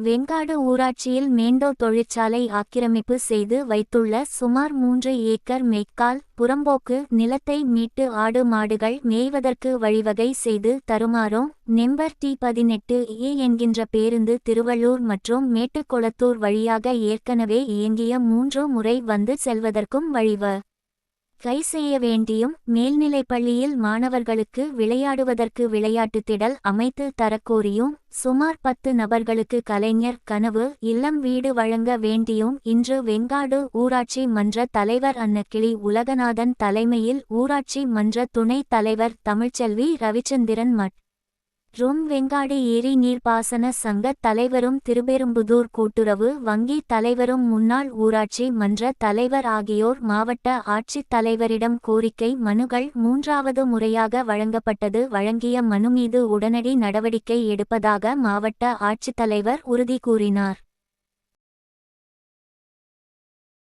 வெங்காடு ஊராட்சியில் மேண்டோ தொழிற்சாலை ஆக்கிரமிப்பு செய்து வைத்துள்ள சுமார் மூன்று ஏக்கர் மெய்க்கால் புறம்போக்கு நிலத்தை மீட்டு ஆடு மாடுகள் மேய்வதற்கு வழிவகை செய்து தருமாறும் நெம்பர் டி பதினெட்டு ஏ என்கின்ற பேருந்து திருவள்ளூர் மற்றும் மேட்டுக்குளத்தூர் வழியாக ஏற்கனவே இயங்கிய மூன்று முறை வந்து செல்வதற்கும் வழிவ கை செய்ய வேண்டியும் மேல்நிலைப்பள்ளியில் மாணவர்களுக்கு விளையாடுவதற்கு விளையாட்டுத் திடல் அமைத்து தரக்கோரியும் சுமார் பத்து நபர்களுக்கு கலைஞர் கனவு இல்லம் வீடு வழங்க வேண்டியும் இன்று வெங்காடு ஊராட்சி மன்ற தலைவர் அன்னக்கிளி உலகநாதன் தலைமையில் ஊராட்சி மன்ற துணைத் தலைவர் தமிழ்ச்செல்வி ரவிச்சந்திரன் மட் ரும் வெங்காடு ஏரி நீர்ப்பாசன சங்க தலைவரும் திருபெரும்புதூர் கூட்டுறவு வங்கி தலைவரும் முன்னாள் ஊராட்சி மன்ற தலைவர் ஆகியோர் மாவட்ட ஆட்சித் தலைவரிடம் கோரிக்கை மனுகள் மூன்றாவது முறையாக வழங்கப்பட்டது. வழங்கிய மனு மீது உடனடி நடவடிக்கை எடுப்பதாக மாவட்ட ஆட்சித்தலைவர் உறுதி கூறினார்.